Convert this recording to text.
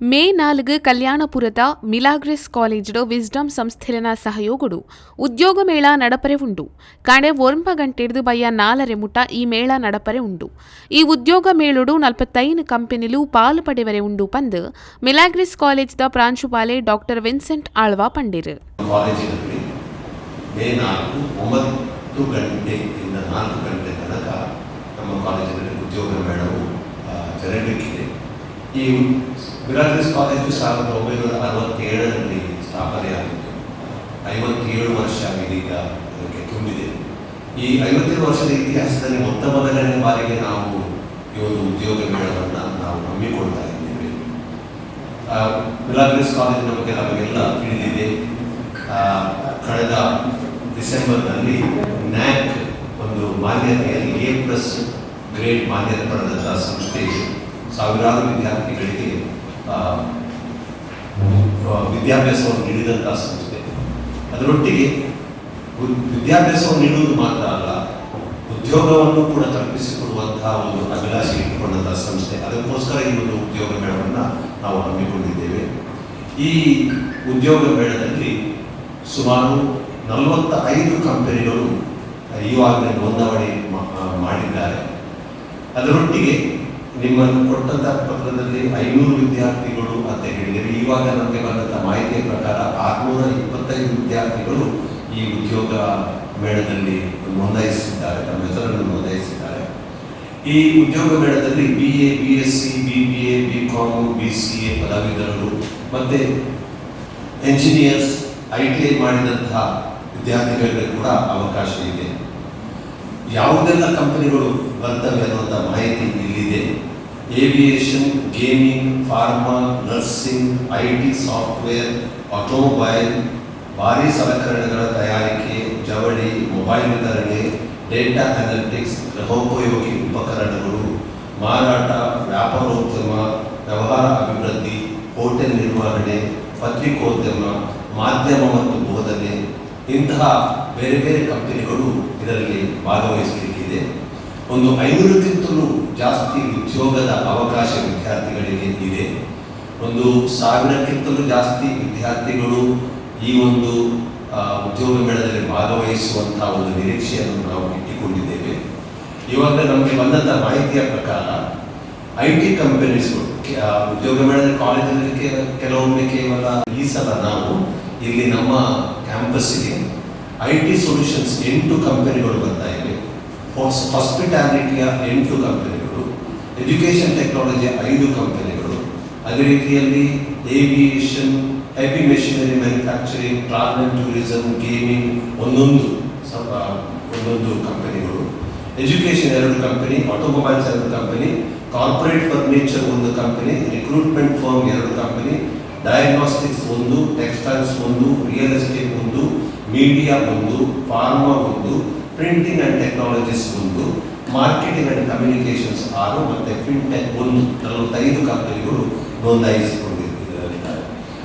ಮೇ ನಾಲ್ಕು ಕಲ್ಯಾಣಪುರದ ಮಿಲಾಗ್ರೆಸ್ ಕಾಲೇಜಿಡು ವಿಸ್ಡಮ್ ಸಂಸ್ಥೆಲಿನ ಸಹಯೋಗಡು ಉದ್ಯೋಗ ಮೇಳ ನಡಪರೆ ಉಂಡು. ಕಾಂಡೆ ಒಂಬ ಗಂಟೆಡ್ದು ಬಯ್ಯ ನಾಲರೆ ಮುಟ ಈ ಮೇಳ ನಡಪರೆ ಉಂಡು. ಈ ಉದ್ಯೋಗ ಮೇಳುಡು ನಲ್ಪತ್ತೈನು ಕಂಪನಿಲು ಪಾಲು ಪಡೆವರೆ ಉಂಡು ಪಂದ್ ಮಿಲಾಗ್ರೆಸ್ ಕಾಲೇಜ್ದ ಪ್ರಾಂಶುಪಾಲೆ ಡಾಕ್ಟರ್ ವಿನ್ಸೆಂಟ್ ಆಳ್ವಾ ಪಂಡಿರು. ಈ ಮಿರಾಕ್ಲಿಸ್ ಕಾಲೇಜು ಸಾವಿರದ ಒಂಬೈನೂರ ಅರವತ್ತೇಳರಲ್ಲಿ ಸ್ಥಾಪನೆಯಾಗಿತ್ತು ಐವತ್ತೇಳು ವರ್ಷ ಇದೀಗ ಅದಕ್ಕೆ ತುಂಬಿದೆ. ಈ ಐವತ್ತೇಳು ವರ್ಷದ ಇತಿಹಾಸದಲ್ಲಿ ಮೊತ್ತ ಮೊದಲನೇ ಬಾರಿಗೆ ನಾವು ಈ ಒಂದು ಉದ್ಯೋಗ ಮೇಳವನ್ನು ನಾವು ಹಮ್ಮಿಕೊಳ್ತಾ ಇದ್ದೇವೆ. ಮಿಲಾಗ್ರೆಸ್ ಕಾಲೇಜಿನ ಬಗ್ಗೆ ನಮಗೆಲ್ಲ ತಿಳಿದಿದೆ. ಕಳೆದ ಡಿಸೆಂಬರ್ನಲ್ಲಿ ನ್ಯಾಕ್ ಒಂದು ಮಾನ್ಯತೆಯಲ್ಲಿ ಎ ಪ್ಲಸ್ ಗ್ರೇಡ್ ಮಾನ್ಯತೆ ಪಡೆದಂತಹ ಸಂಸ್ಥೆ, ಸಾವಿರಾರು ವಿದ್ಯಾರ್ಥಿಗಳಿಗೆ ವಿದ್ಯಾಭ್ಯಾಸವನ್ನು ನೀಡಿದಂಥ ಸಂಸ್ಥೆ. ಅದರೊಟ್ಟಿಗೆ ವಿದ್ಯಾಭ್ಯಾಸವನ್ನು ನೀಡುವುದು ಮಾತ್ರ ಅಲ್ಲ, ಉದ್ಯೋಗವನ್ನು ಕೂಡ ಕಲ್ಪಿಸಿಕೊಡುವಂತಹ ಒಂದು ಅಭಿಲಾಷೆ ಇಟ್ಟುಕೊಂಡಂತಹ ಸಂಸ್ಥೆ. ಅದಕ್ಕೋಸ್ಕರ ಈ ಒಂದು ಉದ್ಯೋಗ ಮೇಳವನ್ನು ನಾವು ಹಮ್ಮಿಕೊಂಡಿದ್ದೇವೆ. ಈ ಉದ್ಯೋಗ ಮೇಳದಲ್ಲಿ ಸುಮಾರು ನಲವತ್ತ ಐದು ಕಂಪನಿಗಳು ಈವಾಗಲೇ ನೋಂದಾವಣಿ ಮಾಡಿದ್ದಾರೆ. ಅದರೊಟ್ಟಿಗೆ ನಿಮ್ಮನ್ನು ಕೊಟ್ಟಂತಹ ಪತ್ರದಲ್ಲಿ ಐನೂರು ವಿದ್ಯಾರ್ಥಿಗಳು ಅಂತ ಹೇಳಿದರೆ ಇವಾಗ ನಮಗೆ ಬಂದಂತಹ ಮಾಹಿತಿಯ ಪ್ರಕಾರ ಆರ್ನೂರ ಇಪ್ಪತ್ತೈದು ವಿದ್ಯಾರ್ಥಿಗಳು ಈ ಉದ್ಯೋಗ ಮೇಳದಲ್ಲಿ ನೋಂದಾಯಿಸಿದ್ದಾರೆ, ತಮ್ಮ ಹೆಸರನ್ನು ನೋಂದಾಯಿಸಿದ್ದಾರೆ. ಈ ಉದ್ಯೋಗ ಮೇಳದಲ್ಲಿ B A B S C B B A B com B C A ಪದವೀಧರರು ಮತ್ತೆ ಎಂಜಿನಿಯರ್ಸ್ ಐ ಟಿ ಐ ಮಾಡಿದಂತಹ ವಿದ್ಯಾರ್ಥಿಗಳಿಗೆ ಕೂಡ ಅವಕಾಶ ಇದೆ. ಯಾವುದೆಲ್ಲ ಕಂಪನಿಗಳು ಬರ್ತವೆ ಅನ್ನುವಂಥ ಮಾಹಿತಿ ಇಲ್ಲಿದೆ. Aviation gaming pharma nursing I software automobile ಭಾರೀ ಸಲಕರಣೆಗಳ ತಯಾರಿಕೆ, ಜವಳಿ ಮೊಬೈಲ್ ವಿತರಣೆ ಡೇಟಾ ಅನಲಿಟಿಕ್ಸ್ ಗೃಹೋಪಯೋಗಿ ಉಪಕರಣಗಳು, ಮಾರಾಟ, ವ್ಯಾಪಾರೋದ್ಯಮ, ವ್ಯವಹಾರ ಅಭಿವೃದ್ಧಿ, ಹೋಟೆಲ್ ನಿರ್ವಹಣೆ, ಪತ್ರಿಕೋದ್ಯಮ, ಮಾಧ್ಯಮ ಮತ್ತು ಬೋಧನೆ, ಇಂತಹ ಬೇರೆ ಬೇರೆ ಕಂಪನಿಗಳು ಇದರಲ್ಲಿ ಭಾಗವಹಿಸಲಿಕ್ಕಿದೆ. ಒಂದು ಐನೂರಕ್ಕಿಂತಲೂ ಜಾಸ್ತಿ ಉದ್ಯೋಗದ ಅವಕಾಶ ವಿದ್ಯಾರ್ಥಿಗಳಿಗೆ ಇದೆ ಒಂದು ಸಾವಿರಕ್ಕಿಂತಲೂ ಜಾಸ್ತಿ ವಿದ್ಯಾರ್ಥಿಗಳು ಈ ಒಂದು ಉದ್ಯೋಗ ಮೇಳದಲ್ಲಿ ಭಾಗವಹಿಸುವಂತಹ ಒಂದು ನಿರೀಕ್ಷೆಯನ್ನು ನಾವು ಇಟ್ಟುಕೊಂಡಿದ್ದೇವೆ. ಇವಾಗ ನಮಗೆ ಬಂದಂತಹ ಮಾಹಿತಿಯ ಪ್ರಕಾರ, ಐ ಟಿ ಕಂಪನೀಸ್ಗಳು ಉದ್ಯೋಗ ಮೇಳದ ಕಾಲೇಜಲ್ಲಿ ಕೆಲವೊಮ್ಮೆ ಕೇವಲ ಈ ಸಲ ನಾವು ಇಲ್ಲಿ ನಮ್ಮ ಕ್ಯಾಂಪಸ್ಗೆ ಐ ಟಿ ಸೊಲ್ಯೂಷನ್ಸ್ ಎಂಟು ಕಂಪನಿಗಳು ಬರ್ತಾ ಇವೆ. ಹಾಸ್ಪಿಟಾಲಿಟಿಯ ಎಂಟು ಕಂಪನಿಗಳು. ಎಜುಕೇಷನ್ ಟೆಕ್ನಾಲಜಿ ಐದು ಕಂಪನಿಗಳು. ಅದೇ ರೀತಿಯಲ್ಲಿ aviation heavy machinery manufacturing travel and tourism gaming ಒಂದೊಂದು ಒಂದೊಂದು ಕಂಪನಿಗಳು. ಎಜುಕೇಷನ್ ಎರಡು ಕಂಪನಿ ಆಟೋಮೊಬೈಲ್ಸ್ ಎರಡು ಕಂಪನಿ ಕಾರ್ಪೊರೇಟ್ ಫರ್ನಿಚರ್ ಒಂದು ಕಂಪನಿ ರಿಕ್ರೂಟ್ಮೆಂಟ್ ಫರ್ಮ್ ಎರಡು ಕಂಪನಿ ಡಯಾಗ್ನೋಸ್ಟಿಕ್ಸ್ ಒಂದು ಟೆಕ್ಸ್ಟೈಲ್ಸ್ ಒಂದು ರಿಯಲ್ ಎಸ್ಟೇಟ್ ಒಂದು ಮೀಡಿಯಾ ಒಂದು ಫಾರ್ಮಾ ಒಂದು ಪ್ರಿಂಟಿಂಗ್ ಆ್ಯಂಡ್ ಟೆಕ್ನಾಲಜೀಸ್ ಒಂದು. ಮಾರ್ಕೆಟಿಂಗ್ ಅಂಡ್ ಕಮ್ಯುನಿಕೇಷನ್ಸ್ ಆರು ಮತ್ತು ಫಿನ್ಟೆಕ್ ಒಂದು ನಲವತ್ತೈದು ಕಂಪನಿಗಳು ನೋಂದಾಯಿಸಿಕೊಂಡಿವೆ